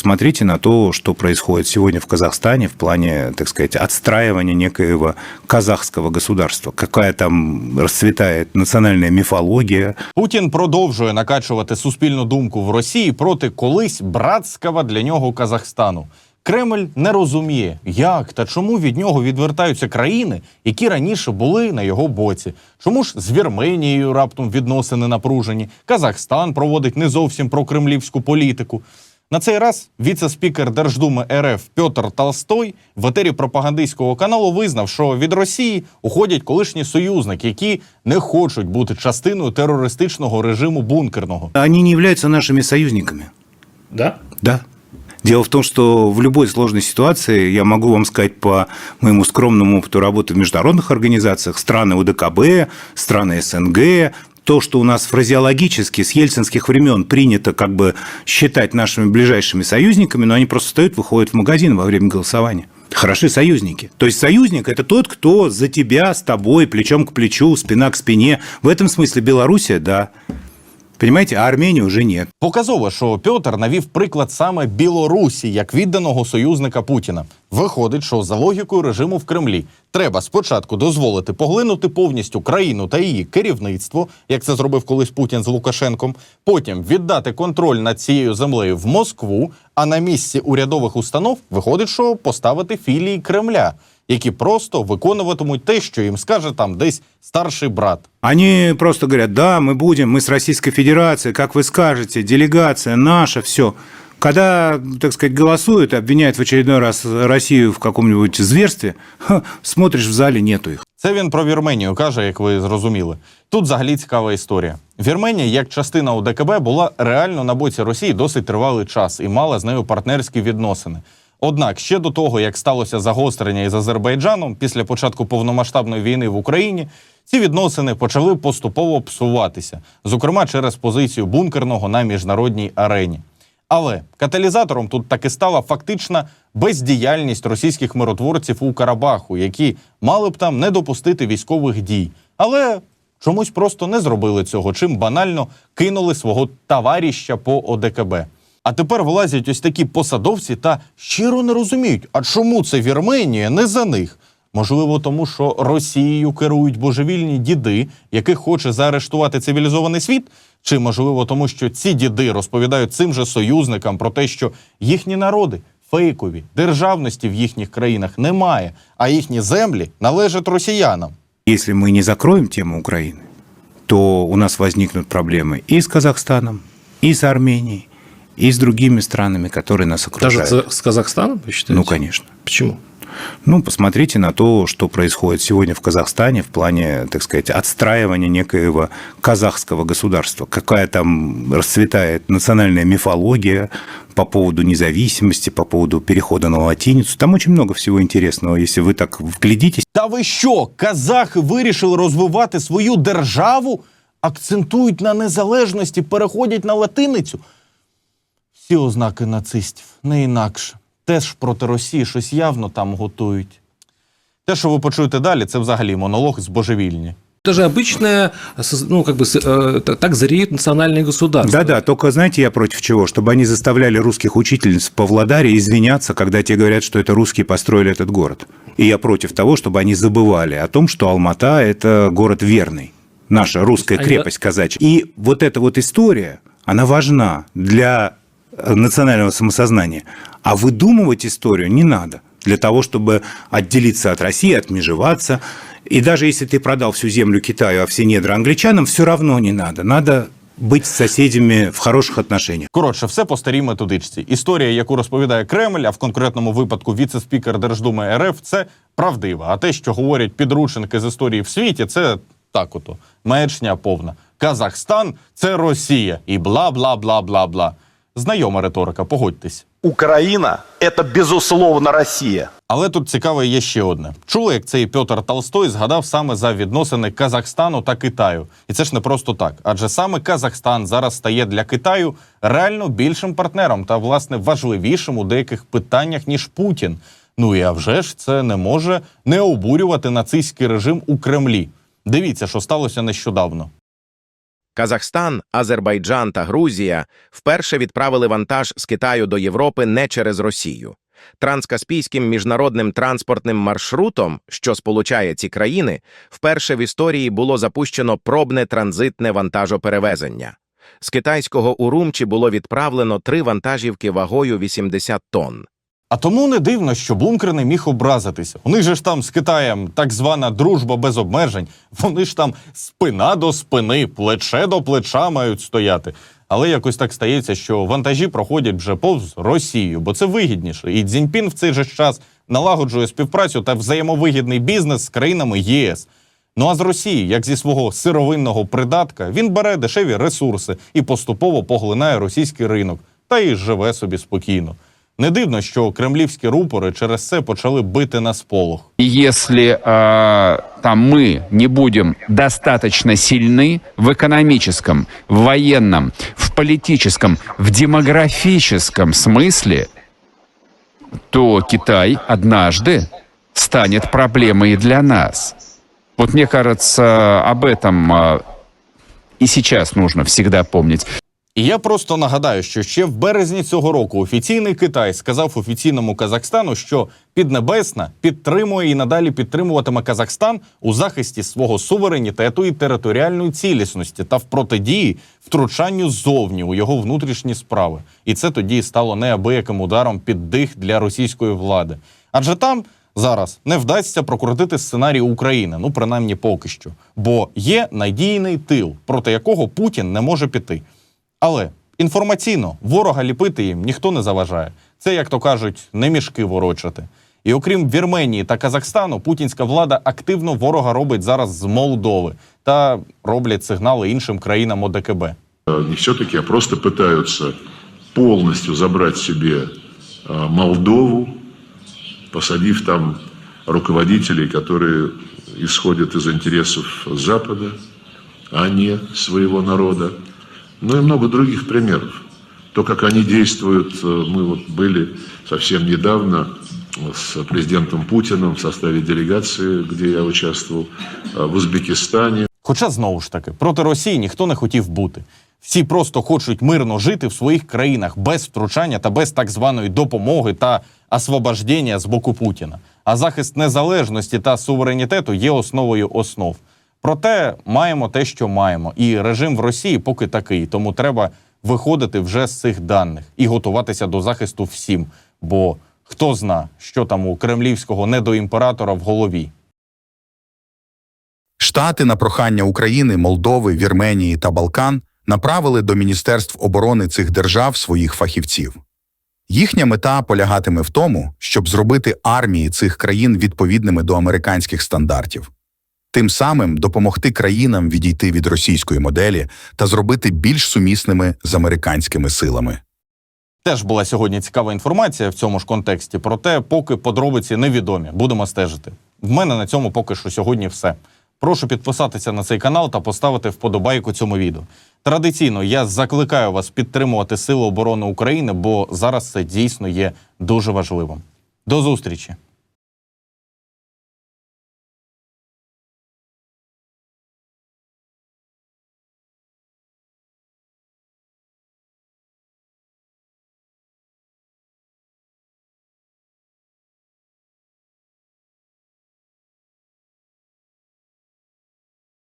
Смотрите на то, что происходит сегодня в Казахстане в плане, так сказать, отстраивания некоего казахского государства. Какая там расцветает национальная мифология. Путін продовжує накачувати суспільну думку в Росії проти колись братського для нього Казахстану. Кремль не розуміє, як та чому від нього відвертаються країни, які раніше були на його боці. Чому ж з Вірменією раптом відносини напружені? Казахстан проводить не зовсім прокремлівську політику. На цей раз віце-спікер Держдуми РФ Петр Толстой в етері пропагандистського каналу визнав, що від Росії уходять колишні союзники, які не хочуть бути частиною терористичного режиму бункерного. Они не являются нашими союзниками. Да? Да. Дело в том, что в любой сложной ситуации, я могу вам сказать по моему скромному опыту работы в международных организациях, страны УДКБ, страны СНГ, то, что у нас фразеологически с ельцинских времен принято как бы считать нашими ближайшими союзниками, но они просто встают, выходят в магазин во время голосования. Хороши союзники. То есть союзник – это тот, кто за тебя, с тобой, плечом к плечу, спина к спине. В этом смысле Белоруссия – да. Понимаете, а Армении уже нет. Показово, що Пьотр навів приклад саме Білорусі як відданого союзника Путіна. Виходить, що за логікою режиму в Кремлі треба спочатку дозволити поглинути повністю країну та її керівництво, як це зробив колись Путін з Лукашенком. Потім віддати контроль над цією землею в Москву. А на місці урядових установ виходить, що поставити філії Кремля, які просто виконуватимуть те, що їм скаже там десь старший брат. Они просто говорят, да, мы будем, мы с Российской Федерацией, как вы скажете, делегация наша, все. Когда, так сказать, голосуют, обвиняют в очередной раз Россию в каком-нибудь зверстве, ха, смотришь в зале, нету их. Це він про Вірменію каже, як ви зрозуміли. Тут взагалі цікава історія. Вірменія, як частина УДКБ, була реально на боці Росії досить тривалий час і мала з нею партнерські відносини. Однак ще до того, як сталося загострення із Азербайджаном після початку повномасштабної війни в Україні, ці відносини почали поступово псуватися, зокрема через позицію бункерного на міжнародній арені. Але каталізатором тут таки стала фактична бездіяльність російських миротворців у Карабаху, які мали б там не допустити військових дій, але чомусь просто не зробили цього, чим банально кинули свого товаріща по ОДКБ. А тепер вилазять ось такі посадовці та щиро не розуміють, а чому це Вірменія не за них. Можливо, тому що Росією керують божевільні діди, яких хоче заарештувати цивілізований світ? Чи можливо, тому що ці діди розповідають цим же союзникам про те, що їхні народи фейкові, державності в їхніх країнах немає, а їхні землі належать росіянам. Если мы не закроем тему Украины, то у нас возникнут проблемы и с Казахстаном, и с Арменией, и с другими странами, которые нас Даже окружают. с, с Казахстаном, вы считаете? Ну, конечно. Почему? Ну, посмотрите на то, что происходит сегодня в Казахстане в плане, так сказать, отстраивания некоего казахского государства. Какая там расцветает национальная мифология по поводу независимости, по поводу перехода на латиницу. Там очень много всего интересного, если вы так вглядитесь. Та ви що, казахи вирішили розвивати свою державу, акцентують на незалежності, переходять на латиницю? Всі ознаки нацистів, не інакше. Теж проти Росії щось явно там готують. Те, що ви почуєте далі, це взагалі монолог з божевільні. Это же обычное, соз- ну, как бы, с- э, т- так зреют национальные государства. Да-да, только знаете, я против чего? Чтобы они заставляли русских учительниц в Павлодаре извиняться, когда те говорят, что это русские построили этот город. И я против того, чтобы они забывали о том, что Алмата – это город верный. Наша русская Они- крепость казачья. И вот эта вот история, она важна для э, национального самосознания. А выдумывать историю не надо для того, чтобы отделиться от России, отмежеваться. И даже если ты продал всю землю Китаю, а все недра англичанам, все равно не надо. Надо быть с соседями в хороших отношениях. Коротше, все по старій методичці. Історія, яку розповідає Кремль, а в конкретному випадку віце-спікер Держдуми РФ, це правдива. А те, що говорять підручники з історії в світі, це так ото маячня повна. Казахстан це Росія і бла бла бла бла бла. Знайома риторика, погодьтесь. Украина – это, безусловно, Россия. Але тут цікаве є ще одне. Чули, як цей Пьотр Толстой згадав саме за відносини Казахстану та Китаю. І це ж не просто так. Адже саме Казахстан зараз стає для Китаю реально більшим партнером та, власне, важливішим у деяких питаннях, ніж Путін. Ну і а вже ж це не може не обурювати нацистський режим у Кремлі. Дивіться, що сталося нещодавно. Казахстан, Азербайджан та Грузія вперше відправили вантаж з Китаю до Європи не через Росію. Транскаспійським міжнародним транспортним маршрутом, що сполучає ці країни, вперше в історії було запущено пробне транзитне вантажоперевезення. З китайського Урумчі було відправлено три вантажівки вагою 80 тонн. А тому не дивно, що бункер не міг образитися. У них же ж там з Китаєм так звана дружба без обмежень. Вони ж там спина до спини, плече до плеча мають стояти. Але якось так стається, що вантажі проходять вже повз Росію, бо це вигідніше. І Цзіньпін в цей же час налагоджує співпрацю та взаємовигідний бізнес з країнами єС. Ну а з Росії, як зі свого сировинного придатка, він бере дешеві ресурси і поступово поглинає російський ринок та й живе собі спокійно. Не дивно, що кремлівські рупори через це почали бити на сполох. И если э, там мы не будем достаточно сильны в экономическом, в военном, в политическом, в демографическом смысле, то Китай однажды станет проблемой и для нас. Вот мне кажется, об этом э, и сейчас нужно всегда помнить. І я просто нагадаю, що ще в березні цього року офіційний Китай сказав офіційному Казахстану, що Піднебесна підтримує і надалі підтримуватиме Казахстан у захисті свого суверенітету і територіальної цілісності та в протидії втручанню ззовні у його внутрішні справи. І це тоді стало неабияким ударом під дих для російської влади. Адже там зараз не вдасться прокрутити сценарій України, ну принаймні поки що, бо є надійний тил, проти якого Путін не може піти. Але інформаційно ворога ліпити їм ніхто не заважає. Це, як то кажуть, не мішки ворочати. І окрім Вірменії та Казахстану, путінська влада активно ворога робить зараз з Молдови та роблять сигнали іншим країнам ОДКБ. не все-таки, а просто пытаются полностью забрать себе а, Молдову, посадив там руководителей, которые исходят из интересов Запада, а не своего народа. Ну и много других примеров. То, как они действуют, э, мы вот были совсем недавно с президентом Путиным в составе делегации, где я участвовал, э, в Узбекистане. Хоча знову ж таки проти Росії ніхто не хотів бути. Всі просто хочуть мирно жити в своїх країнах без втручання та без так званої допомоги та освобождення з боку Путіна. А захист незалежності та суверенітету є основою основ. Проте маємо те, що маємо, і режим в Росії поки такий, тому треба виходити вже з цих даних і готуватися до захисту всім. Бо хто зна, що там у кремлівського недоімператора в голові. Штати на прохання України, Молдови, Вірменії та Балкан направили до Міністерств оборони цих держав своїх фахівців. Їхня мета полягатиме в тому, щоб зробити армії цих країн відповідними до американських стандартів, тим самим допомогти країнам відійти від російської моделі та зробити більш сумісними з американськими силами. Теж була сьогодні цікава інформація в цьому ж контексті, проте поки подробиці невідомі. Будемо стежити. В мене на цьому поки що сьогодні все. Прошу підписатися на цей канал та поставити вподобайку цьому відео. Традиційно я закликаю вас підтримувати Сили оборони України, бо зараз це дійсно є дуже важливим. До зустрічі!